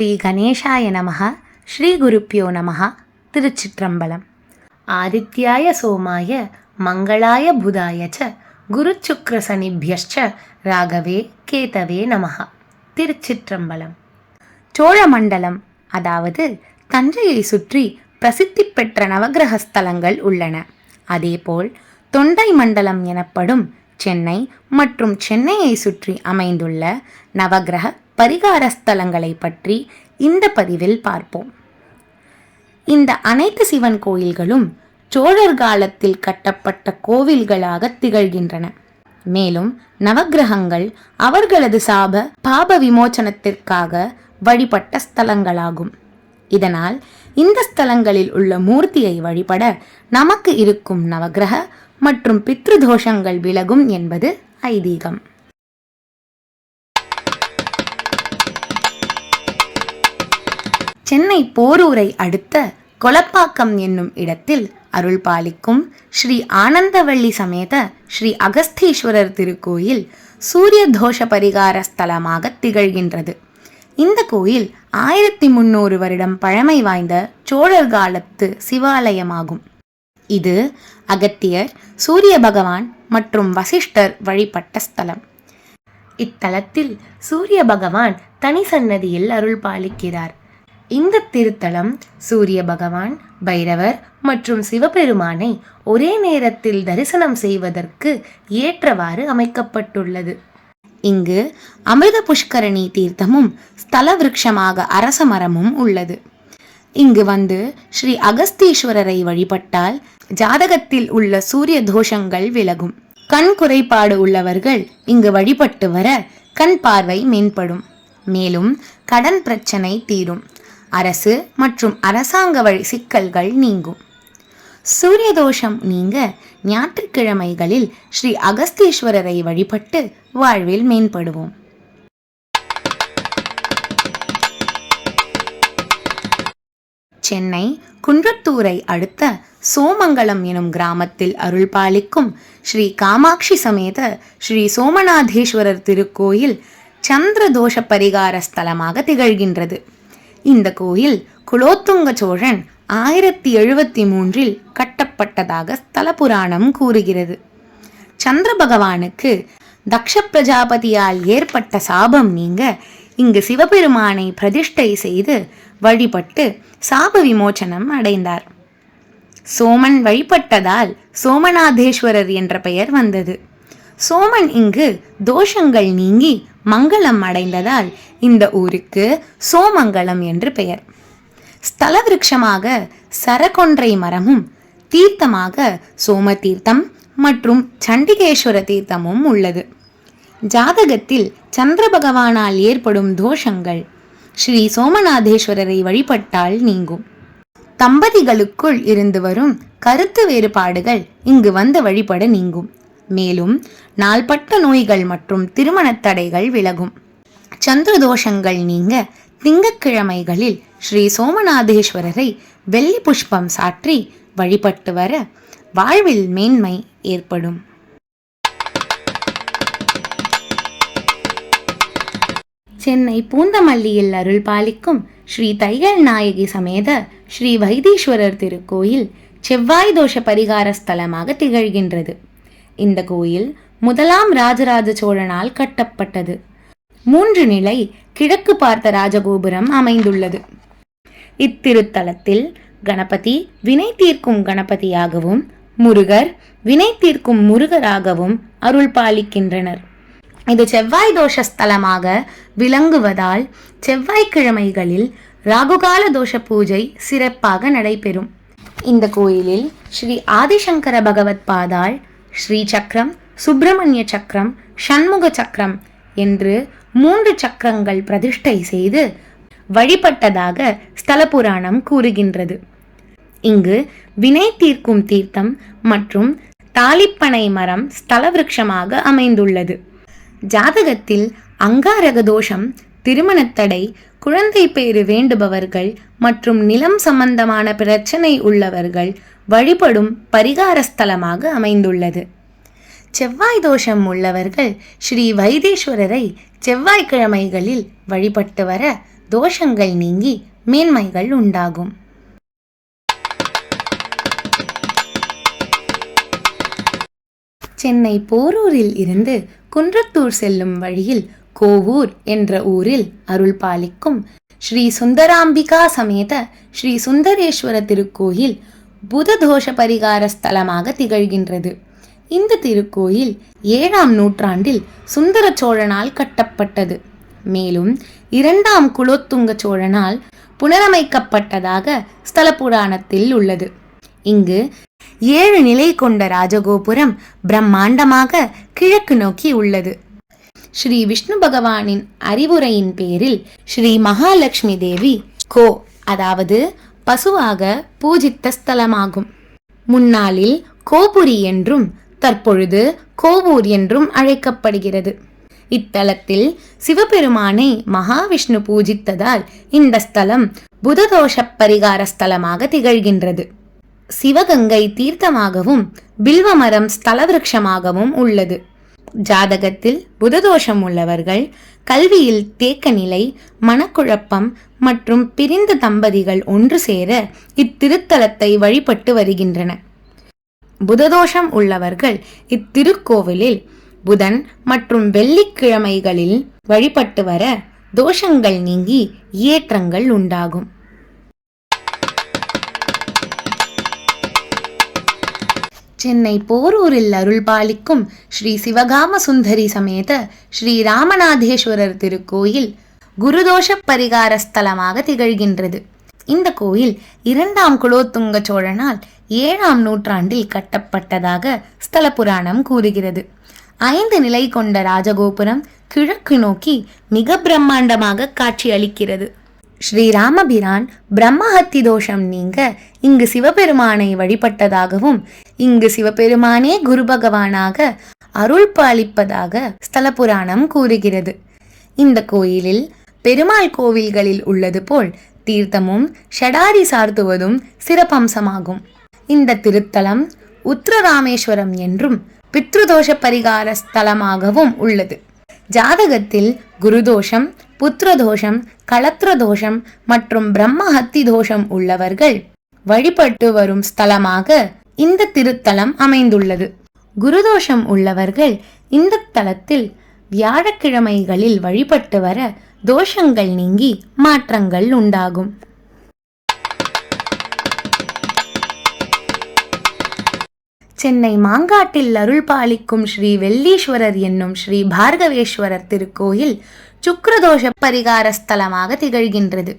ஸ்ரீ கணேஷாய நமக ஸ்ரீ குருப்பியோ நமக திருச்சிற்றம்பலம். ஆதித்யாய சோமாய மங்களாய புதாய ச குருச்சுக்ரசனிபியஷ்ச ராகவே கேதவே நமக திருச்சிற்றம்பலம். சோழமண்டலம் அதாவது தஞ்சையை சுற்றி பிரசித்தி பெற்ற நவகிரக ஸ்தலங்கள் உள்ளன. அதேபோல் தொண்டை மண்டலம் எனப்படும் சென்னை மற்றும் சென்னையை சுற்றி அமைந்துள்ள நவகிரக பரிகார ஸ்தலங்களை பற்றி இந்த பதிவில் பார்ப்போம். இந்த அனைத்து சிவன் கோயில்களும் சோழர் காலத்தில் கட்டப்பட்ட கோவில்களாக திகழ்கின்றன. மேலும் நவக்கிரகங்கள் அவர்களது சாப பாப விமோச்சனத்திற்காக வழிபட்ட ஸ்தலங்களாகும். இதனால் இந்த ஸ்தலங்களில் உள்ள மூர்த்தியை வழிபட நமக்கு இருக்கும் நவகிரக மற்றும் பித்ருதோஷங்கள் விலகும் என்பது ஐதீகம். சென்னை போரூரை அடுத்த கொலப்பாக்கம் என்னும் இடத்தில் அருள் பாலிக்கும் ஸ்ரீ ஆனந்தவள்ளி சமேத ஸ்ரீ அகஸ்தீஸ்வரர் திருக்கோயில் சூரிய தோஷ பரிகார ஸ்தலமாக திகழ்கின்றது. இந்த கோயில் ஆயிரத்தி முன்னூறு வருடம் பழமை வாய்ந்த சோழர் காலத்து சிவாலயமாகும். இது அகத்தியர் சூரிய பகவான் மற்றும் வசிஷ்டர் வழிபட்ட ஸ்தலம். இத்தலத்தில் சூரிய பகவான் தனி சன்னதியில் அருள் பாலிக்கிறார். இந்த திருத்தலம் சூரிய பகவான் பைரவர் மற்றும் சிவபெருமானை ஒரே நேரத்தில் தரிசனம் செய்வதற்கு ஏற்றவாறு அமைக்கப்பட்டுள்ளது. இங்கு அமிர்த புஷ்கரணி தீர்த்தமும் ஸ்தல விருட்சமாக அரச மரமும் உள்ளது. இங்கு வந்து ஸ்ரீ அகஸ்தீஸ்வரரை வழிபட்டால் ஜாதகத்தில் உள்ள சூரிய தோஷங்கள் விலகும். கண் குறைபாடு உள்ளவர்கள் இங்கு வழிபட்டு வர கண் பார்வை மேம்படும். மேலும் கடன் பிரச்சனை தீரும். அரசு மற்றும் அரசாங்க வழி சிக்கல்கள் நீங்கும். சூரிய தோஷம் நீங்க ஞாயிற்றுக்கிழமைகளில் ஸ்ரீ அகஸ்தீஸ்வரரை வழிபட்டு வாழ்வில் மேம்படுவோம். சென்னை குன்றத்தூரை அடுத்த சோமங்கலம் எனும் கிராமத்தில் அருள் பாலிக்கும் ஸ்ரீ காமாட்சி சமேத ஸ்ரீ சோமநாதேஸ்வரர் திருக்கோயில் சந்திர தோஷ பரிகார ஸ்தலமாக திகழ்கின்றது. இந்த கோயில் குலோத்துங்க சோழன் ஆயிரத்தி எழுபத்தி மூன்றில் கட்டப்பட்டதாக ஸ்தல புராணம் கூறுகிறது. சந்திர பகவானுக்கு தக்ஷ பிரஜாபதியால் ஏற்பட்ட சாபம் நீங்க இங்கு சிவபெருமானை பிரதிஷ்டை செய்து வழிபட்டு சாப விமோச்சனம் அடைந்தார். சோமன் வழிபட்டதால் சோமநாதேஸ்வரர் என்ற பெயர் வந்தது. சோமன் இங்கு தோஷங்கள் நீங்கி மங்களம் அடைந்ததால் இந்த ஊருக்கு சோமங்கலம் என்று பெயர். ஸ்தல விருட்சமாக சரகொன்றை மரமும் தீர்த்தமாக சோம தீர்த்தம் மற்றும் சண்டிகேஸ்வர தீர்த்தமும் உள்ளது. ஜாதகத்தில் சந்திர பகவானால் ஏற்படும் தோஷங்கள் ஸ்ரீ சோமநாதேஸ்வரரை வழிபட்டால் நீங்கும். தம்பதிகளுக்குள் இருந்து வரும் கருத்து வேறுபாடுகள் இங்கு வந்து வழிபட நீங்கும். மேலும் நாள்பட்ட நோய்கள் மற்றும் திருமணத் தடைகள் விலகும். சந்திர தோஷங்கள் நீங்க திங்கக்கிழமைகளில் ஸ்ரீ சோமநாதேஸ்வரரை வெள்ளி புஷ்பம் சாற்றி வழிபட்டு வர வாழ்வில் மேன்மை ஏற்படும். சென்னை பூந்தமல்லியில் அருள் பாலிக்கும் ஸ்ரீ தையல் நாயகி சமேத ஸ்ரீ வைத்தீஸ்வரர் திருக்கோயில் செவ்வாய் தோஷ பரிகார ஸ்தலமாக திகழ்கின்றது. இந்த கோயில் முதலாம் ராஜராஜ சோழனால் கட்டப்பட்டது. மூன்று நிலை கிழக்கு பார்த்த ராஜகோபுரம் அமைந்துள்ளது. இத்திருத்தலத்தில் கணபதி வினை தீர்க்கும் கணபதியாகவும் முருகர் வினை தீர்க்கும் முருகராகவும் அருள் பாலிக்கின்றனர். இது செவ்வாய் தோஷ ஸ்தலமாக விளங்குவதால் செவ்வாய்க்கிழமைகளில் ராகுகால தோஷ பூஜை சிறப்பாக நடைபெறும். இந்த கோயிலில் ஸ்ரீ ஆதிசங்கர பகவத் பாதாள் ஸ்ரீ சக்கரம் சுப்பிரமணிய சக்கரம் சண்முக சக்கரம் என்று மூன்று சக்கரங்கள் பிரதிஷ்டை செய்து வழிபட்டதாக ஸ்தல புராணம் கூறுகின்றது. இங்கு வினை தீர்க்கும் தீர்த்தம் மற்றும் தாலிப்பனை மரம் ஸ்தல விருட்சமாக அமைந்துள்ளது. ஜாதகத்தில் அங்காரக தோஷம் திருமணத்தடை குழந்தை பேறு வேண்டுபவர்கள் மற்றும் நிலம் சம்பந்தமான பிரச்சனை உள்ளவர்கள் வழிபடும் பரிகார ஸ்தலமாக அமைந்துள்ளது. செவ்வாய் தோஷம் உள்ளவர்கள் ஸ்ரீ வைத்தீஸ்வரரை செவ்வாய்க்கிழமைகளில் வழிபட்டு வர தோஷங்கள் நீங்கி மேன்மைகள் உண்டாகும். சென்னை போரூரில் இருந்து குன்றத்தூர் செல்லும் வழியில் கோவூர் என்ற ஊரில் அருள் பாலிக்கும் ஸ்ரீ சுந்தராம்பிகா சமேத ஸ்ரீ சுந்தரேஸ்வர திருக்கோயில் புத தோஷ பரிகார ஸ்தலமாக திகழ்கின்றது. இந்த திருக்கோயில் ஏழாம் நூற்றாண்டில் சுந்தர சோழனால் கட்டப்பட்டது. மேலும் இரண்டாம் குலோத்துங்க சோழனால் புனரமைக்கப்பட்டதாக ஸ்தல புராணத்தில் உள்ளது. இங்கு ஏழு நிலை கொண்ட ராஜகோபுரம் பிரம்மாண்டமாக கிழக்கு நோக்கி உள்ளது. ஸ்ரீ விஷ்ணு பகவானின் அறிவுரையின் பேரில் ஸ்ரீ மகாலட்சுமி தேவி கோ அதாவது பசுவாக பூஜித்த ஸ்தலமாகும். முன்னாளில் கோபுரி என்றும் தற்பொழுது கோவூர் என்றும் அழைக்கப்படுகிறது. இத்தலத்தில் சிவபெருமானை மகாவிஷ்ணு பூஜித்ததால் இந்த ஸ்தலம் புததோஷ பரிகார ஸ்தலமாக திகழ்கின்றது. சிவகங்கை தீர்த்தமாகவும் பில்வமரம் ஸ்தலவிருட்சமாகவும் உள்ளது. ஜாதகத்தில் புததோஷம் உள்ளவர்கள் கல்வியில் தேக்க நிலை மனக்குழப்பம் மற்றும் பிரிந்த தம்பதிகள் ஒன்று சேர இத்திருத்தலத்தை வழிபட்டு வருகின்றன புததோஷம் உள்ளவர்கள் இத்திருக்கோவிலில் புதன் மற்றும் வெள்ளிக்கிழமைகளில் வழிபட்டு வர தோஷங்கள் நீங்கி ஏற்றங்கள் உண்டாகும். சென்னை போரூரில் அருள் பாலிக்கும் ஸ்ரீ சிவகாம சுந்தரி சமேத ஸ்ரீ ராமநாதேஸ்வரர் திருக்கோயில் குருதோஷ பரிகார ஸ்தலமாக திகழ்கின்றது. இந்த கோயில் இரண்டாம் குலோத்துங்க சோழனால் ஏழாம் நூற்றாண்டில் கட்டப்பட்டதாக ஸ்தல புராணம் கூறுகிறது. ஐந்து நிலை கொண்ட ராஜகோபுரம் கிழக்கு நோக்கி மிக பிரம்மாண்டமாக காட்சியளிக்கிறது. ஸ்ரீராமபிரான் பிரம்மஹத்தி தோஷம் நீங்க இங்கு சிவபெருமானை வழிபட்டதாகவும் இங்கு சிவபெருமானே குரு பகவானாக அருள் பாலிப்பதாக ஸ்தல புராணம் கூறுகிறது. இந்த கோயிலில் பெருமாள் கோவில்களில் உள்ளது போல் தீர்த்தமும் ஷடாரி சார்த்துவதும் சிறப்பம்சமாகும். இந்த திருத்தலம் உத்திரராமேஸ்வரம் என்றும் பித்ருதோஷ பரிகார ஸ்தலமாகவும் உள்ளது. ஜாதகத்தில் குருதோஷம் புத்திரதோஷம் களத்ரதோஷம் மற்றும் பிரம்மஹத்தி தோஷம் உள்ளவர்கள் வழிபட்டு வரும் ஸ்தலமாக இந்த திருத்தலம் அமைந்துள்ளது. குருதோஷம் உள்ளவர்கள் இந்த தலத்தில் வியாழக்கிழமைகளில் வழிபட்டு வர தோஷங்கள் நீங்கி மாற்றங்கள் உண்டாகும். சென்னை மாங்காட்டில் அருள் பாலிக்கும் ஸ்ரீ வெள்ளீஸ்வரர் என்னும் ஸ்ரீ பார்கவேஸ்வரர் திருக்கோயில் சுக்ரதோஷ பரிகார ஸ்தலமாக திகழ்கின்றது.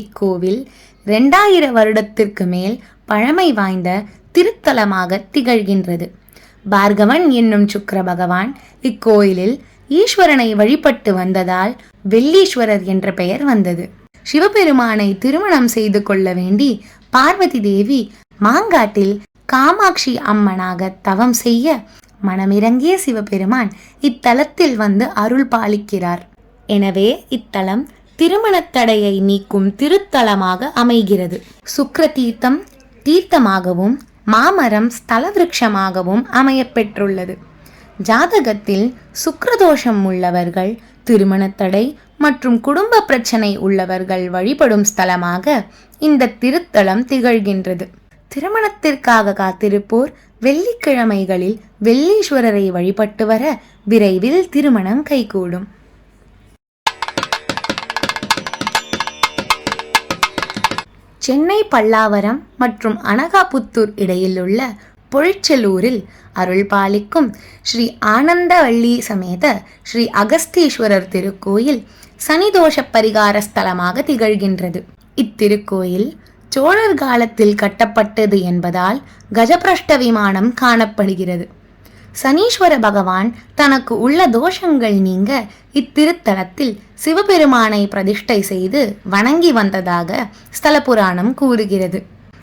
இக்கோவில் ரெண்டாயிர வருடத்திற்கு மேல் பழமை வாய்ந்த திருத்தலமாக திகழ்கின்றது. பார்கவன் என்னும் சுக்கர பகவான் இக்கோயிலில் ஈஸ்வரனை வழிபட்டு வந்ததால் வெள்ளீஸ்வரர் என்ற பெயர் வந்தது. சிவபெருமானை திருமணம் செய்து கொள்ள வேண்டி பார்வதி தேவி மாங்காட்டில் காமாட்சி அம்மனாக தவம் செய்ய மனமிறங்கிய சிவபெருமான் இத்தலத்தில் வந்து அருள் பாலிக்கிறார். எனவே இத்தலம் திருமணத் தடையை நீக்கும் திருத்தலமாக அமைகிறது. சுக்ர தீர்த்தம் தீர்த்தமாகவும் மாமரம் ஸ்தல விருட்சமாகவும் அமையப்பெற்றுள்ளது ஜாதகத்தில் சுக்ரதோஷம் உள்ளவர்கள் திருமணத்தடை மற்றும் குடும்ப பிரச்சனை உள்ளவர்கள் வழிபடும் ஸ்தலமாக இந்த திருத்தலம் திகழ்கின்றது. திருமணத்திற்காக காத்திருப்போர் வெள்ளிக்கிழமைகளில் வெள்ளீஸ்வரரை வழிபட்டு வர விரைவில் திருமணம் கைகூடும். சென்னை பல்லாவரம் மற்றும் அனகாபுத்தூர் இடையில் உள்ள பொழிச்செல்லூரில் அருள் பாலிக்கும் ஸ்ரீ ஆனந்தவள்ளி சமேத ஸ்ரீ அகஸ்தீஸ்வரர் திருக்கோயில் சனிதோஷ பரிகார ஸ்தலமாக திகழ்கின்றது. இத்திருக்கோயில் சோழர் காலத்தில் கட்டப்பட்டது என்பதால் கஜபிரஷ்ட விமானம் காணப்படுகிறது. சனீஸ்வர பகவான் தனக்கு உள்ள தோஷங்கள் நீங்க இத்திருத்தலத்தில் சிவபெருமானை பிரதிஷ்டை செய்து வணங்கி வந்ததாக ஸ்தல புராணம் கூறுகிறது.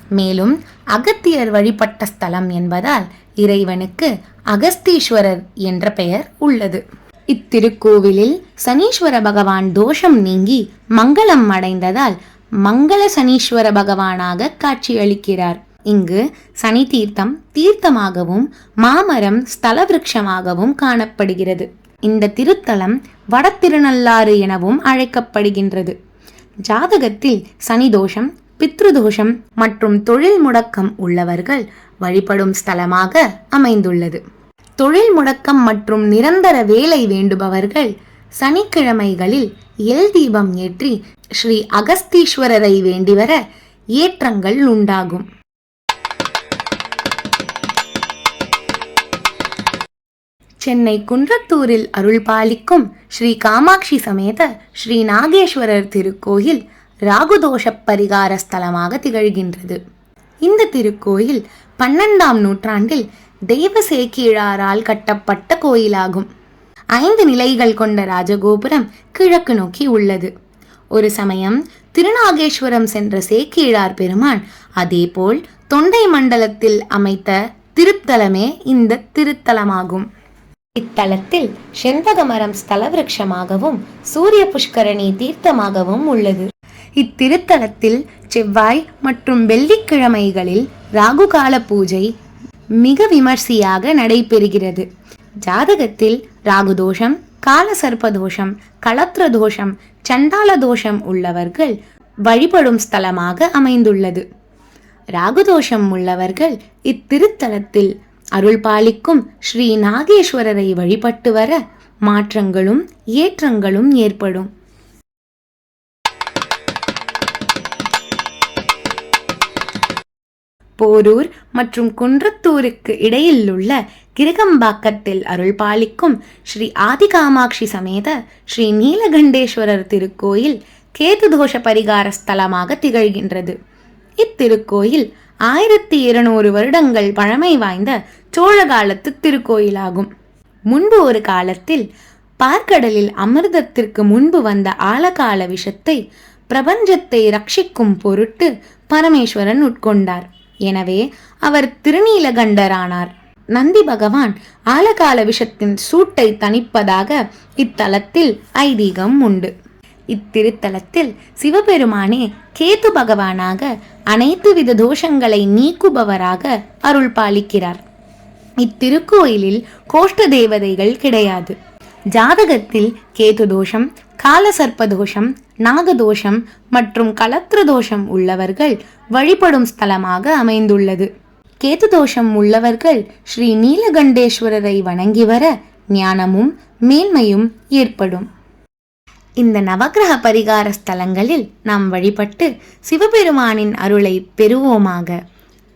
மேலும் அகத்தியர் வழிபட்ட ஸ்தலம் என்பதால் இறைவனுக்கு அகஸ்தீஸ்வரர் என்ற பெயர் உள்ளது. இத்திருக்கோவிலில் சனீஸ்வர பகவான் தோஷம் நீங்கி மங்களம் அடைந்ததால் மங்கள சனீஸ்வர பகவானாக காட்சியளிக்கிறார் இங்கு சனி தீர்த்தம் தீர்த்தமாகவும் மாமரம் ஸ்தல விருட்சமாகவும் காணப்படுகிறது. இந்த திருத்தலம் வடத்திருநள்ளாறு எனவும் அழைக்கப்படுகின்றது. ஜாதகத்தில் சனி தோஷம் பித்ருதோஷம் மற்றும் தொழில் முடக்கம் உள்ளவர்கள் வழிபடும் ஸ்தலமாக அமைந்துள்ளது. தொழில் முடக்கம் மற்றும் நிரந்தர வேலை வேண்டுபவர்கள் சனிக்கிழமைகளில் எல் தீபம் ஏற்றி ஸ்ரீ அகஸ்தீஸ்வரரை வேண்டிவர ஏற்றங்கள் உண்டாகும். சென்னை குன்றத்தூரில் அருள் பாலிக்கும் ஸ்ரீ காமாட்சி சமேத ஸ்ரீ நாகேஸ்வரர் திருக்கோயில் ராகுதோஷ பரிகார ஸ்தலமாக திகழ்கின்றது. இந்த திருக்கோயில் பன்னெண்டாம் நூற்றாண்டில் தெய்வ சேக்கிழாரால் கட்டப்பட்ட கோயிலாகும். ஐந்து நிலைகள் கொண்ட ராஜகோபுரம் கிழக்கு நோக்கி உள்ளது. ஒரு சமயம் திருநாகேஸ்வரம் சென்ற சேக்கிழார் பெருமான் அதேபோல் தொண்டை மண்டலத்தில் அமைத்த திருத்தலமே இந்த திருத்தலமாகும். இத்தலத்தில் செண்பக மரம் ஸ்தல சூரிய புஷ்கரணி தீர்த்தமாகவும் உள்ளது. இத்திருத்தலத்தில் செவ்வாய் மற்றும் வெள்ளிக்கிழமைகளில் ராகுகால பூஜை மிக விமர்சையாக நடைபெறுகிறது. ஜாதகத்தில் ராகுதோஷம் காலசர்ப்ப தோஷம் களத்ர தோஷம் சண்டால தோஷம் உள்ளவர்கள் வழிபடும் ஸ்தலமாக அமைந்துள்ளது. ராகுதோஷம் உள்ளவர்கள் இத்திருத்தலத்தில் அருள் பாலிக்கும் ஸ்ரீ நாகேஸ்வரரை வழிபட்டு வர மாற்றங்களும் ஏற்றங்களும் ஏற்படும். போரூர் மற்றும் குன்றத்தூருக்கு இடையில் உள்ள கிரகம்பாக்கத்தில் அருள் பாலிக்கும் ஸ்ரீ ஆதிகாமாட்சி சமேத ஸ்ரீ நீலகண்டேஸ்வரர் திருக்கோயில் கேது தோஷ பரிகார ஸ்தலமாக திகழ்கின்றது. இத்திருக்கோயில் ஆயிரத்தி இருநூறு வருடங்கள் பழமை வாய்ந்த சோழ காலத்து திருக்கோயிலாகும். முன்பு ஒரு காலத்தில் பார்க்கடலில் அமிர்தத்திற்கு முன்பு வந்த ஆழகால விஷத்தை பிரபஞ்சத்தை ரட்சிக்கும் பொருட்டு பரமேஸ்வரன் உட்கொண்டார். எனவே அவர் திருநீலகண்டரானார். நந்தி பகவான் ஆலகால விஷத்தின் சூட்டை தணிப்பதாக இத்தலத்தில் ஐதீகம் உண்டு. இத்திருத்தலத்தில் சிவபெருமானே கேது பகவானாக அனைத்து வித தோஷங்களை நீக்குபவராக அருள் பாலிக்கிறார் இத்திருக்கோயிலில் கோஷ்ட தேவதைகள் கிடையாது. ஜாதகத்தில் கேது தோஷம் காலசர்ப்ப தோஷம் நாகதோஷம் மற்றும் கலத்திர தோஷம் உள்ளவர்கள் வழிபடும் ஸ்தலமாக அமைந்துள்ளது. கேது தோஷம் உள்ளவர்கள் ஸ்ரீ நீலகண்டேஸ்வரரை வணங்கி வர ஞானமும் மேன்மையும் ஏற்படும். இந்த நவக்கிரக பரிகார ஸ்தலங்களில் நாம் வழிபட்டு சிவபெருமானின் அருளை பெறுவோமாக.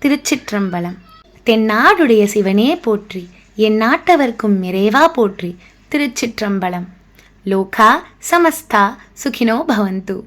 திருச்சிற்றம்பலம். தென்னாடுடைய சிவனே போற்றி என் நாட்டவர்க்கும் நிறைவா போற்றி திருச்சிற்றம்பலம். லோகா சமஸ்தா சுகினோ பவந்து.